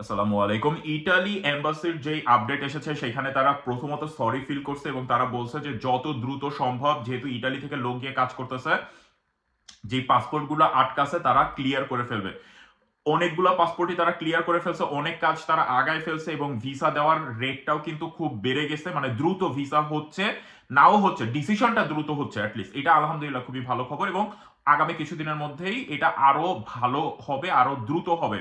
আসসালামু আলাইকুম। ইটালি এম্বাসির যে আপডেট এসেছে, সেখানে তারা প্রথমত সরি ফিল করছে এবং তারা বলছে যে যত দ্রুত সম্ভব, যেহেতু ইটালি থেকে লোক গিয়ে কাজ করতেছে যে পাসপোর্টগুলো আটকাছে, তারা ক্লিয়ার করে ফেলবে। অনেকগুলো পাসপোর্টই তারা ক্লিয়ার করে ফেলছে, অনেক কাজ তারা আগায় ফেলছে এবং ভিসা দেওয়ার রেটটাও কিন্তু খুব বেড়ে গেছে মানে দ্রুত ভিসা হচ্ছে, নাও হচ্ছে ডিসিশনটা দ্রুত হচ্ছে অ্যাটলিস্ট এটা আলহামদুলিল্লাহ খুবই ভালো খবর এবং আগামী কিছুদিনের মধ্যেই এটা আরও ভালো হবে, আরও দ্রুত হবে।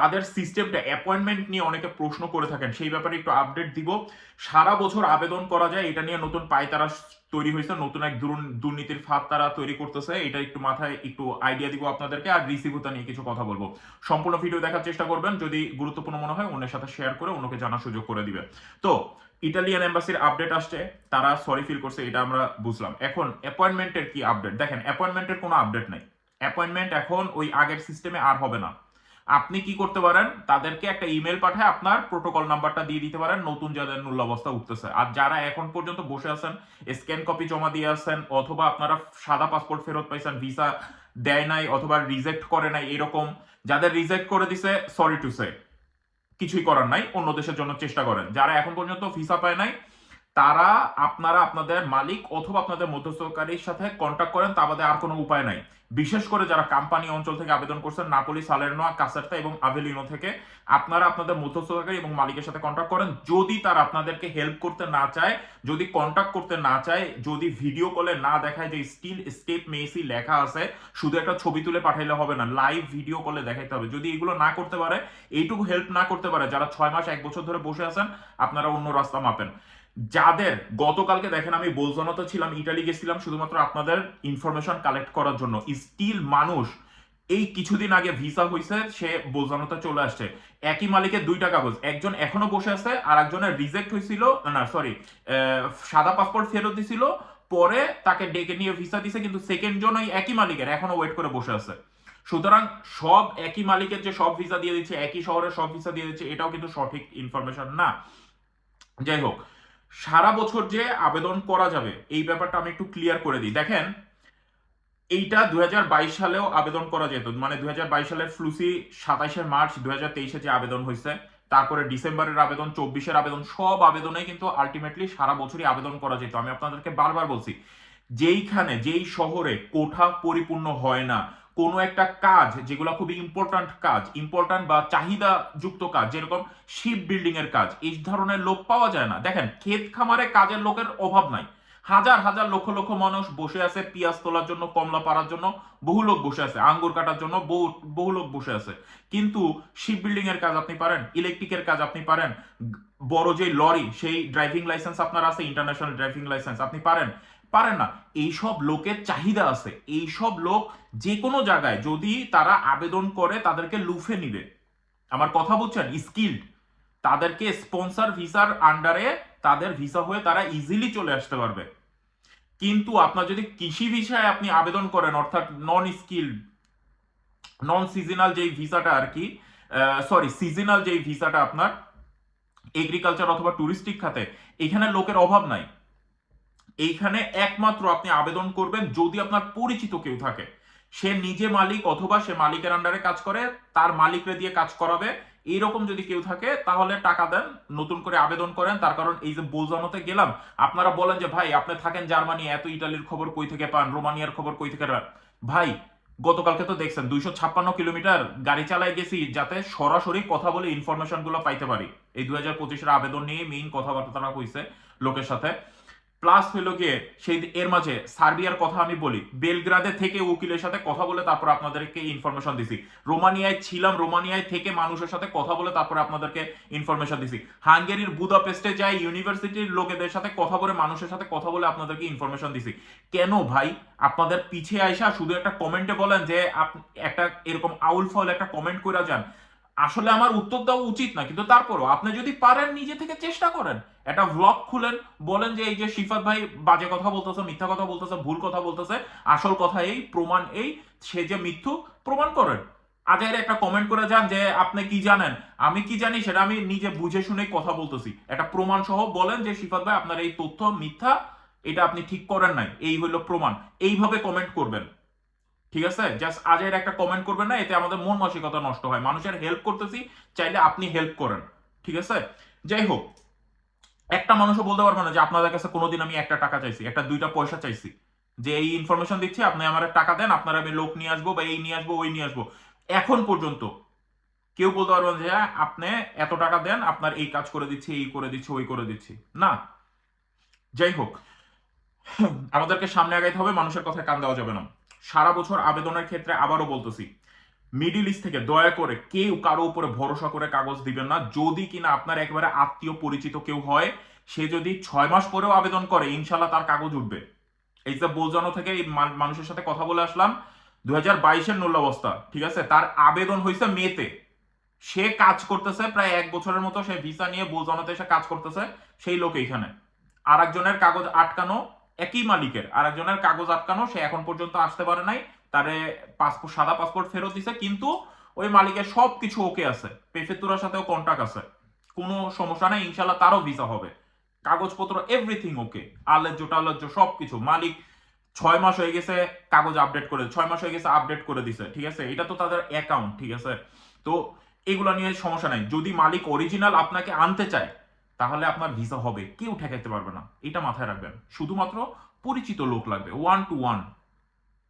তাদের সিস্টেমটা অ্যাপয়েন্টমেন্ট নিয়ে অনেকে প্রশ্ন করে থাকেন। সেই ব্যাপারে একটু আপডেট দিব। সারা বছর আবেদন করা যায়, এটা নিয়ে নতুন পায়তারা তৈরি হয়েছে, নতুন এক দুর্ন- দুর্নীতির ফাঁদ তারা তৈরি করতেছে, এটা একটু মাথায় একটু আইডিয়া দিব আপনাদেরকে, আর রিসিভুতা নিয়ে কিছু কথা বলব। সম্পূর্ণ ভিডিও দেখার চেষ্টা করবেন, যদি গুরুত্বপূর্ণ মনে হয় অন্যের সাথে শেয়ার করে অন্যকে জানার সুযোগ করে দিবে। তো ইটালিয়ান এম্বাসির আপডেট আসছে, তারা সরি ফিল করছে, এটা আমরা বুঝলাম। এখন অ্যাপয়েন্টমেন্টের কি আপডেট দেখেন অ্যাপয়েন্টমেন্টের কোনো আপডেট নাই। অ্যাপয়েন্টমেন্ট এখন ওই আগের সিস্টেমে আর হবে না। আপনি কি করতে পারেন? তাদেরকে একটা ইমেল পাঠায় আপনার প্রোটোকল নাম্বারটা দিয়ে দিতে পারেন। নতুন যাদের মূল্য অবস্থা উঠতেছে। আর যারা এখন পর্যন্ত বসে আছেন স্ক্যান কপি জমা দিয়ে আসছেন অথবা আপনারা সাদা পাসপোর্ট ফেরত পাইছেন ভিসা দেয় নাই, অথবা রিজেক্ট করে নাই, এরকম, যাদের রিজেক্ট করে দিছে সরি টু সে কিছুই করার নাই, অন্য দেশের জন্য চেষ্টা করেন। যারা এখন পর্যন্ত ভিসা পায় নাই, তারা আপনারা আপনাদের মালিক অথবা আপনাদের মধ্যস্থকারীর সাথে কন্ট্যাক্ট করেন, তা বাদে আর কোনো উপায় নাই। বিশেষ করে যারা কোম্পানি অঞ্চল থেকে আবেদন করছেন, নাপোলি সালেরনোয়া কাসার্তা এবং আভেলিনো থেকে, আপনারা আপনাদের মধ্যস্থকারী এবং মালিকের সাথে কন্ট্যাক্ট করেন। যদি তারা আপনাদেরকে হেল্প করতে না চায়, যদি কন্ট্যাক্ট করতে না চায়, যদি ভিডিও কলে না দেখায় যে স্টিল স্টেপ মেসি লেখা আছে, শুধু একটা ছবি তুলে পাঠাইলে হবে না লাইভ ভিডিও কলে দেখাইতে হবে। যদি এগুলো না করতে পারে, এইটুকু হেল্প না করতে পারে, যারা ছয় মাস, এক বছর ধরে বসে আছেন, আপনারা অন্য রাস্তা মাপেন। যাদের গতকালকে দেখেন আমি বোলজনতে ছিলাম, ইটালি গেছিলাম, শুধুমাত্র আপনাদের ইনফরমেশন কালেক্ট করার জন্য। স্টিল মানুষ এই কিছুদিন আগে ভিসা হয়েছে সে বোলজানোতে চলে আসছে। একই মালিকের দুইটা কাগজ। একজন এখনও বসে আছে আর একজনের রিজেক্ট হয়েছিল না সরি সাদা পাসপোর্ট ফেরত দিছিল, পরে তাকে ডেকে নিয়ে ভিসা দিছে, কিন্তু সেকেন্ড জন ওই একই মালিকের, এখনও ওয়েট করে বসে আছে। সুতরাং সব একই মালিকের যে সব ভিসা দিয়ে দিচ্ছে, একই শহরে সব ভিসা দিয়ে দিচ্ছে, এটাও কিন্তু সঠিক ইনফরমেশন না। যাই হোক সারা বছর যে আবেদন করা যাবে, এই ব্যাপারটা আমি একটু ক্লিয়ার করে দিই। দেখেন, এইটা দু হাজার বাইশ সালেও আবেদন করা যেত। মানে দুই সালের ফ্লুসি সাতাইশে মার্চ দুই তেইশে যে আবেদন হয়েছে, তারপরে ডিসেম্বরের আবেদন, চব্বিশের আবেদন, সব আবেদনে কিন্তু আলটিমেটলি সারা বছরই আবেদন করা যেত। আমি আপনাদেরকে বারবার বলছি, যেইখানে, যেই শহরে কোঠা পরিপূর্ণ হয় না কোনো একটা কাজ, যেগুলো খুবই ইম্পর্ট্যান্ট কাজ ইম্পর্ট্যান্ট বা চাহিদা যুক্ত কাজ, যেরকম শিপ বিল্ডিং এর কাজ, এই ধরনের লোক পাওয়া যায় না। দেখেন, ক্ষেত খামারে কাজের লোকের অভাব নাই। হাজার হাজার লক্ষ লক্ষ মানুষ বসে আছে পিঁয়াজ তোলার জন্য, কমলা পাড়ার জন্য, বহু লোক বসে আছে, আঙ্গুর কাটার জন্য বহু বহু লোক বসে আছে। কিন্তু শিপ বিল্ডিং এর কাজ আপনি পারেন ইলেকট্রিকের কাজ আপনি পারেন, বড় যে লরি সেই ড্রাইভিং লাইসেন্স আপনার আছে ইন্টারন্যাশনাল ড্রাইভিং লাইসেন্স আপনি পারেন। পারেন না। এইসব লোকের চাহিদা আছে। এইসব লোক যে কোনো জায়গায় যদি তারা আবেদন করে, তাদেরকে লুফে নিবে। আমার কথা বলছেন স্কিল্ড তাদেরকে স্পন্সর ভিসার আন্ডারে তাদের ভিসা হয়ে তারা ইজিলি চলে আসতে পারবে। কিন্তু আপনার যদি কৃষি ভিসায় আপনি আবেদন করেন, অর্থাৎ নন স্কিল্ড নন সিজনাল যেই ভিসাটা আর কি সরি সিজনাল যেই ভিসাটা আপনার এগ্রিকালচার অথবা টুরিস্টিক খাতে, এখানে লোকের অভাব নাই। এইখানে একমাত্র আপনি আবেদন করবেন যদি আপনার পরিচিত কেউ থাকে। সে নিজে মালিক অথবা সে মালিকের আন্ডারে কাজ করে, তার মালিকরে দিয়ে কাজ করাবে। এইরকম যদি কেউ থাকে, তাহলে টাকা দেন, নতুন করে আবেদন করেন। তার কারণ এই যে বোলজানোতে গেলাম, আপনারা বলেন যে, ভাই, আপনি থাকেন জার্মানি, এত ইটালির খবর কই থেকে পান? রোমানিয়ার খবর কই থেকে পান? ভাই, গতকালকে তো দেখছেন, দুইশো ছাপ্পান্ন কিলোমিটার গাড়ি চালায় গেছি যাতে সরাসরি কথা বলে ইনফরমেশনগুলো পাইতে পারি। এই দুই হাজার পঁচিশের আবেদন নিয়ে মেইন কথাবার্তা কইছে লোকের সাথে। প্লাস হলো গিয়ে সেই এর মাঝে সার্বিয়ার কথা আমি বলি। বেলগ্রাদে থেকে উকিলের সাথে কথা বলে তারপর আপনাদেরকে ইনফরমেশন দিছি। রোমানিয়ায় ছিলাম, রোমানিয়ায় থেকে মানুষের সাথে কথা বলে তারপর আপনাদেরকে ইনফরমেশন দিছি। হাঙ্গেরির বুদাপেস্টে যাই ইউনিভার্সিটির লোকেদের সাথে কথা বলে, মানুষের সাথে কথা বলে আপনাদেরকে ইনফরমেশন দিছি। কেন ভাই? আপনাদের পিছিয়ে আইসা শুধু একটা কমেন্টে বলেন যে একটা এরকম আউল ফল একটা কমেন্ট করে যান। আসলে আমার উত্তর দেওয়া উচিত না, কিন্তু তারপরও আপনি যদি পারেন, নিজে থেকে চেষ্টা করেন। একটা ভ্লগ খুলেন, বলেন যে এই যে শিফাত ভাই বাজে কথা বলতেছে, মিথ্যা কথা বলতেছে, ভুল কথা বলতেছে, আসল কথা এই, প্রমাণ এই, সে যে মিথ্যু, প্রমাণ করেন। আজের একটা কমেন্ট করে যান যে আপনি কি জানেন? আমি কি জানি সেটা আমি নিজে বুঝে শুনে কথা বলতেছি। একটা প্রমাণ সহ বলেন যে শিফাত ভাই আপনার এই তথ্য, মিথ্যা, এটা আপনি ঠিক করেন নাই। এই হলো প্রমাণ। এইভাবে কমেন্ট করবেন। ঠিক আছে? জাস্ট আজের একটা কমেন্ট করবেন না এতে আমাদের মন মানসিকতা নষ্ট হয়। মানুষের হেল্প করতেছি চাইলে আপনি হেল্প করেন। ঠিক আছে? যাই হোক একটা মানুষও বলতে পারবে না যে আপনাদের কাছে কোনোদিন আমি একটা টাকা চাইছি একটা দুইটা পয়সা চাইছি। যে এই ইনফরমেশন দিচ্ছি আপনি আমার টাকা দেন আপনার আমি লোক নিয়ে আসব বা এই নিয়ে আসব ওই নিয়ে আসব। এখন পর্যন্ত কেউ বলতে পারবেন যে হ্যাঁ, আপনি এত টাকা দেন আপনার এই কাজ করে দিচ্ছি এই করে দিচ্ছি ওই করে দিচ্ছি। না। যাই হোক আমাদেরকে সামনে আগাইতে হবে মানুষের কথায় কান দেওয়া যাবে না। সারা বছর আবেদনের ক্ষেত্রে আবারও বলতেছি মিডিল ইস্ট থেকে দয়া করে কেউ কারও উপরে ভরসা করে কাগজ দিবেন না। যদি কিনা আপনার একেবারে আত্মীয় পরিচিত কেউ হয়, সে যদি ছয় মাস পরেও আবেদন করে ইনশাল্লাহ তার কাগজ উঠবে। এই যে বোঝানো থেকে এই মানুষের সাথে কথা বলে আসলাম দু হাজার বাইশের নূল অবস্থা ঠিক আছে? তার আবেদন হয়েছে মেতে। সে কাজ করতেছে প্রায় এক বছরের মতো, সে ভিসা নিয়ে বোঝানোতে এসে কাজ করতেছে, সেই লোক এইখানে। আর একজনের কাগজ আটকানো একই মালিকের। আর একজনের কাগজ আটকানো, সে এখন পর্যন্ত আসতে পারে নাই। তারে পাসপোর্ট, সাদা পাসপোর্ট ফেরত দিছে, কিন্তু ওই মালিকের সব কিছু ওকে আছে। পেফেতুরার সাথেও কন্ট্যাক্ট আছে। কোনো সমস্যা নেই ইনশাল্লাহ তারও ভিসা হবে। কাগজপত্র এভরিথিং ওকে আলেজ্য, টালেজ্য সব কিছু মালিক ছয় মাস হয়ে গেছে কাগজ আপডেট করে, ছয় মাস হয়ে গেছে আপডেট করে দিছে, ঠিক আছে? এটা তো তাদের অ্যাকাউন্ট ঠিক আছে? তো এগুলো নিয়ে সমস্যা নাই। যদি মালিক অরিজিনাল আপনাকে আনতে চায় তাহলে আপনার ভিসা হবে। কেউ ঠেকাইতে পারবে না? এটা মাথায় রাখবেন। শুধুমাত্র পরিচিত লোক লাগবে। ওয়ান টু ওয়ান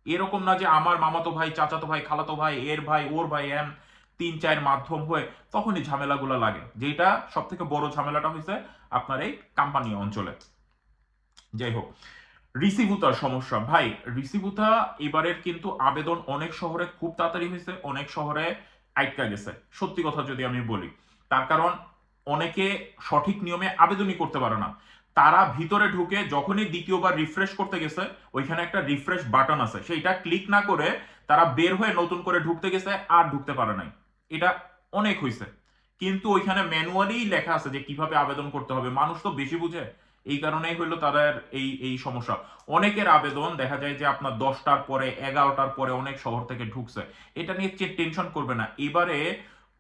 এরকম না যে আমার মামাতো ভাই, চাচাতো ভাই, খালাতো ভাই, এর ভাই, ওর ভাই, এম, তিন, চার মাধ্যম হয়ে তখনই ঝামেলাগুলো লাগে। যেটা সব থেকে বড় ঝামেলাটা হয়েছে আপনার এই কোম্পানি অঞ্চলে। যাই হোক, রিসিভুতার সমস্যা। ভাই, রিসিভুতা এবারের কিন্তু আবেদন অনেক শহরে খুব তাড়াতাড়ি হয়েছে অনেক শহরে আটকা গেছে। সত্যি কথা যদি আমি বলি। তার কারণ অনেকে সঠিক নিয়মে আবেদনই করতে পারে না। তারা ভিতরে ঢুকে যখনই দ্বিতীয়বার রিফ্রেশ করতে গেছে, ওইখানে একটা রিফ্রেশ বাটন আছে। সেইটা ক্লিক না করে তারা বের হয়ে নতুন করে ঢুকতে গেছে, আর ঢুকতে পারে নাই। এটা অনেক হয়েছে কিন্তু ওইখানে ম্যানুয়ালি লেখা আছে যে কীভাবে আবেদন করতে হবে। মানুষ তো বেশি বুঝে। এই কারণেই হইল তাদের এই এই সমস্যা। অনেকের আবেদন দেখা যায় যে আপনার দশটার পরে, এগারোটার পরে অনেক শহর থেকে ঢুকছে। এটা নিয়ে টেনশন করবে না। এবারে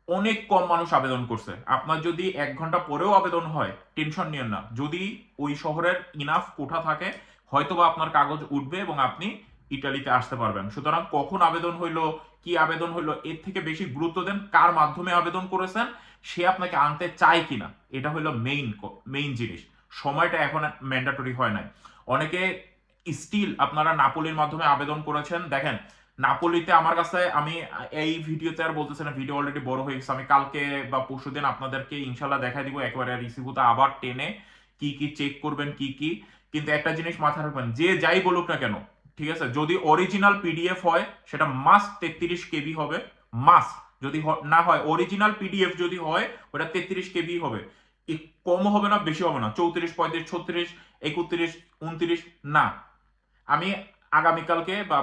অনেক কম মানুষ আবেদন করছে। আপনার যদি এক ঘণ্টা পরেও আবেদন হয়, টেনশন নিয়েন না। যদি ওই শহরের ইনাফ কোঠা থাকে, হয়তোবা আপনার কাগজ উঠবে এবং আপনি ইটালিতে আসতে পারবেন। সুতরাং কখন আবেদন হইল, কি আবেদন হইল, এর থেকে বেশি গুরুত্ব দেন, কার মাধ্যমে আবেদন করেছেন, সে আপনাকে আনতে চায় কিনা, এটা হলো মেইন মেইন জিনিস। সময়টা এখন ম্যান্ডাটরি হয় নাই। অনেকে স্টিল আপনারা নাপোলির মাধ্যমে আবেদন করেছেন। দেখেন নাপোলিতে আমার কাছে আমি এই ভিডিওতে আর বলতেছি না ভিডিও অলরেডি বড় হয়ে গেছে। আমি কালকে বা পরশু দিন আপনাদেরকে ইনশাল্লাহ দেখাই দিব, একেবারে রিসিভুতে আবার টেনে কি কি চেক করবেন, কি কি। কিন্তু একটা জিনিস মাথায় রাখবেন, যে যাই বলুক না কেন, ঠিক আছে? যদি অরিজিনাল পিডিএফ হয়, সেটা মাস্ট তেত্রিশ কেবি হবে মাস্ট যদি না হয় অরিজিনাল পিডিএফ যদি হয়, ওটা তেত্রিশ কেবি হবে। কম হবে না, বেশি হবে না। চৌত্রিশ, পঁয়ত্রিশ, ছত্রিশ, একত্রিশ, উনত্রিশ, না। আমি আগামীকালকে বা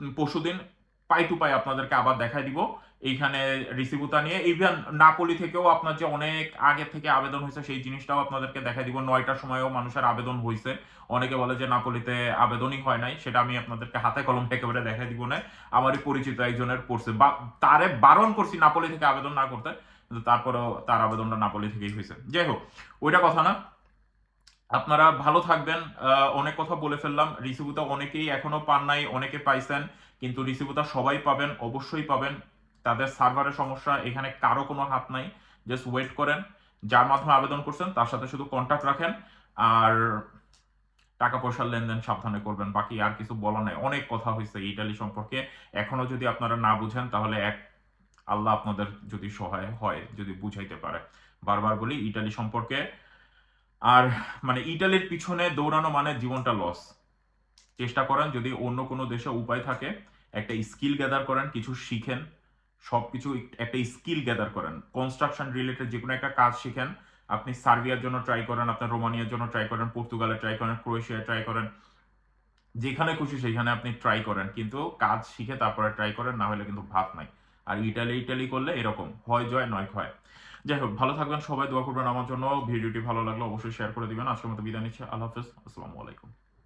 পরশুদিন পাই টু পাই আপনাদেরকে আবার দেখাই দিব। এইখানে রিসিভুতা নিয়ে ইভেন নাপোলি থেকেও আপনার যে অনেক আগে থেকে আবেদন হয়েছে, সেই জিনিসটাও আপনাদেরকে দেখাই দিব। নয়টার সময়ও মানুষের আবেদন হয়েছে অনেকে বলে যে নাপলিতে আবেদনই হয় নাই, সেটা আমি আপনাদেরকে হাতে কলম একেবারে দেখাই দিব না। আমারই পরিচিত একজনের করছে বা, তারে বারণ করছি নাপোলি থেকে আবেদন না করতে তারপরেও তার আবেদনটা নাপলি থেকেই হয়েছে যাই হোক, ওইটা কথা না। আপনারা ভালো থাকবেন। অনেক কথা বলে ফেললাম। রিসিভুতা অনেকেই এখনও পান নাই, অনেকে পাইছেন, কিন্তু রিসিভুতা সবাই পাবেন, অবশ্যই পাবেন। তাদের সার্ভারের সমস্যা, এখানে কারও কোনো হাত নাই। জাস্ট ওয়েট করেন। যার মাধ্যমে আবেদন করছেন, তার সাথে শুধু কন্ট্যাক্ট রাখেন। আর টাকা পয়সার লেনদেন সাবধানে করবেন। বাকি আর কিছু বলা নাই। অনেক কথা হয়েছে ইটালি সম্পর্কে। এখনও যদি আপনারা না বুঝেন, তাহলে এক আল্লাহ আপনাদের যদি সহায় হয়, যদি বুঝাইতে পারে। বারবার বলি, ইটালি সম্পর্কে আর মানে ইটালির পিছনে দৌড়ানো মানে জীবনটা লস চেষ্টা করেন যদি অন্য কোনো দেশে উপায় থাকে, একটা স্কিল গ্যাদার করেন, কিছু শিখেন সব কিছু একটা স্কিল গ্যাদার করেন। কনস্ট্রাকশন রিলেটেড যে কোনো একটা কাজ শিখেন, আপনি সার্বিয়ার জন্য ট্রাই করেন, আপনার রোমানিয়ার জন্য ট্রাই করেন, পর্তুগালে ট্রাই করেন ক্রোয়েশিয়া ট্রাই করেন, যেখানে খুশি সেখানে আপনি ট্রাই করেন। কিন্তু কাজ শিখে তারপরে ট্রাই করেন, না হলে কিন্তু ভাত নাই। আর ইটালি ইটালি করলে এরকম, হয় জয়, নয় ক্ষয়। যাই হোক ভালো থাকবেন, সবাই দোয়া করবেন আমার জন্য। ভিডিওটি ভালো লাগলে অবশ্যই শেয়ার করে দিবেন। আজকের মতো বিদায় নিচ্ছে। আল্লাহ হাফেজ। আসসালামু আলাইকুম।